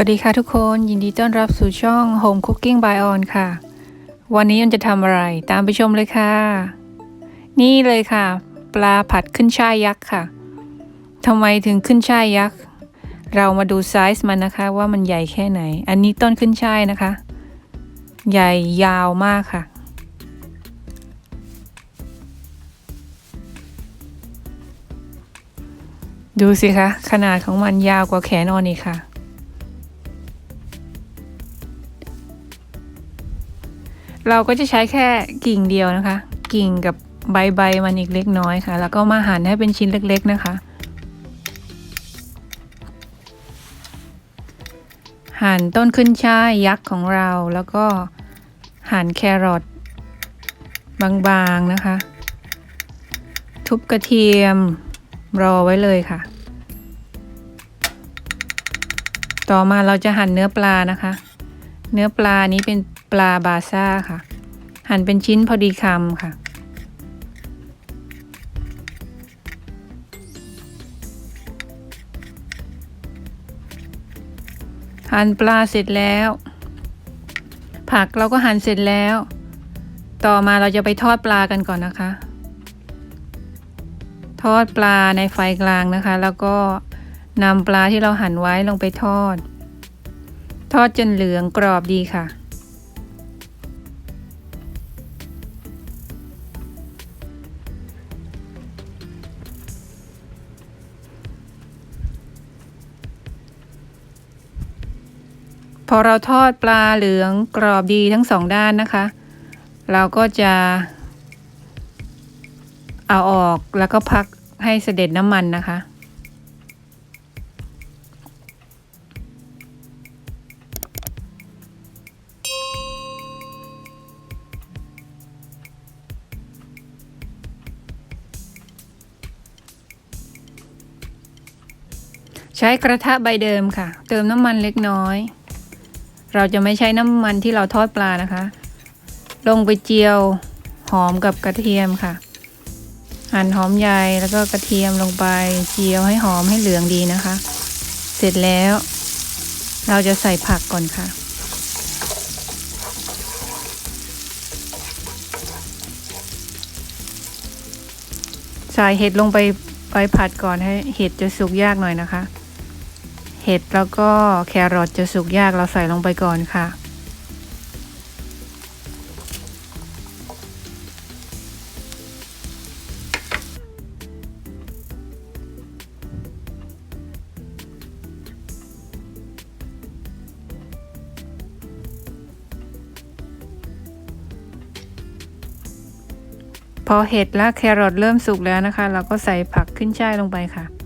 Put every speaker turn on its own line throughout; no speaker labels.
วัสดีค่ะทุกคนยินดีต้อนรับสู่ช่อง Home Cooking by On ค่ะ วันนี้อนจะทำอะไรตามไปชมเลยค่ะ นี่เลยค่ะ ปลาผัดขึ้นช่ายยักษ์ค่ะทำไมถึงขึ้นช่ายยักษ์ เรามาดูไซส์มันนะคะ ว่ามันใหญ่แค่ไหน อันนี้ต้นขึ้นช่ายนะคะ ใหญ่ยาวมากค่ะ ดูสิคะขนาดของมันยาวกว่าแขนออนอีกค่ะ เราก็จะใช้แค่กิ่งเดียวนะคะ กิ่งกับใบใบมันอีกเล็กน้อยค่ะ แล้วก็มาหั่นให้เป็นชิ้นเล็ก ๆนะคะ หั่นต้นขึ้นช่ายยักษ์ของเราแล้วก็หั่นแครอทบางๆนะคะ ทุบกระเทียมรอไว้เลยค่ะ ต่อมาเราจะหั่นเนื้อปลานะคะ เนื้อปลานี้เป็น ปลาบาซ่าค่ะ หั่นเป็นชิ้นพอดีคำค่ะ หั่นปลาเสร็จแล้ว ผักเราก็หั่นเสร็จแล้ว ต่อมาเราจะไปทอดปลากันก่อนนะคะ ทอดปลาในไฟกลางนะคะ แล้วก็นำปลาที่เราหั่นไว้ลงไปทอด ทอดจนเหลืองกรอบดีค่ะ พอเราทอดปลาเหลืองกรอบดีทั้งสองด้านนะคะ เราก็จะเอาออกแล้วก็พักให้เสด็จน้ำมันนะคะ ใช้กระทะใบเดิมค่ะ เติมน้ำมันเล็กน้อย เราจะไม่ใช้น้ำมันที่เราทอดปลานะคะ ลงไปเจียวหอมกับกระเทียมค่ะ หั่นหอมใหญ่แล้วก็กระเทียมลงไปเจียวให้หอมให้เหลืองดีนะคะ เสร็จแล้ว เราจะใส่ผักก่อนค่ะ ใส่เห็ดลงไปไปผัดก่อนให้เห็ดจะสุกยากหน่อยนะคะ ห็ดแล้วก็แครอทจะสุกยากเราใส่ลงไปก่อนค่ะ พอเห็ดและแครอทเริ่มสุกแล้วนะคะ เราก็ใส่ผักขึ้นช่ายลงไปค่ะ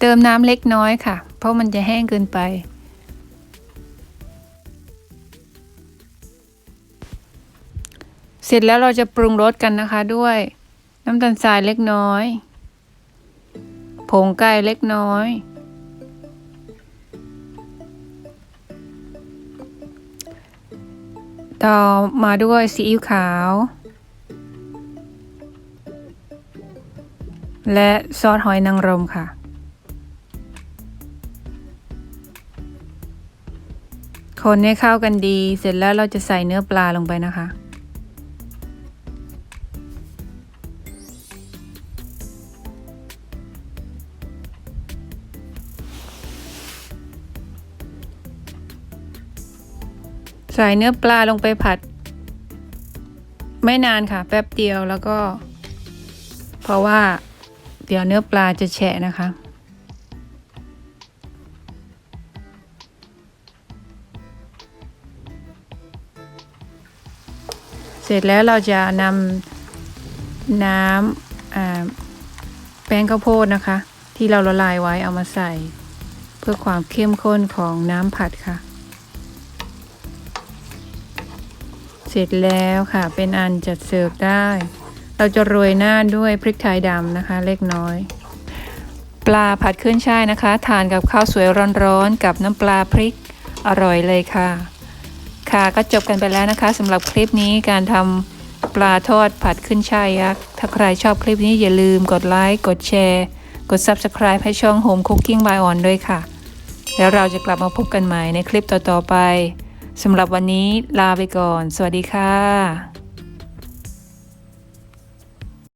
เติมน้ำเล็กน้อยค่ะ เพราะมันจะแห้งเกินไป เสร็จแล้วเราจะปรุงรสกันนะคะด้วย น้ำตาลทรายเล็กน้อย ผงไก่เล็กน้อยต่อมาด้วยซีอิ๊วขาว และซอสหอยนางรมค่ะ คนให้เข้ากันดี เสร็จแล้วเราจะใส่เนื้อปลาลงไปนะคะ ใส่เนื้อปลาลงไปผัด ไม่นานค่ะ แป๊บเดียวแล้วก็ เพราะว่า เดี๋ยวเนื้อปลาจะแฉะนะคะ เสร็จแล้วเราจะนำน้ำแป้งข้าวโพดนะคะ ที่เราละลายไว้เอามาใส่ เพื่อความเข้มข้นของน้ำผัดค่ะ เสร็จแล้วค่ะเป็นอันจัดเสิร์ฟได้ เราจะโรยหน้าด้วยพริกไทยดำนะคะ เล็กน้อย ปลาผัดขึ้นช่ายนะคะ ทานกับข้าวสวยร้อนๆกับน้ำปลาพริกอร่อยเลยค่ะ ค่ะ ก็จบกันไปแล้วนะคะสำหรับคลิปนี้การทำปลาทอดผัดขึ้นช่ายยักษ์ ถ้าใครชอบคลิปนี้อย่าลืมกดไลค์กดแชร์ กด Subscribe ให้ช่อง Home Cooking by On ด้วยค่ะ แล้วเราจะกลับมาพบกันใหม่ในคลิปต่อๆไปสำหรับวันนี้ลาไปก่อน สวัสดีค่ะ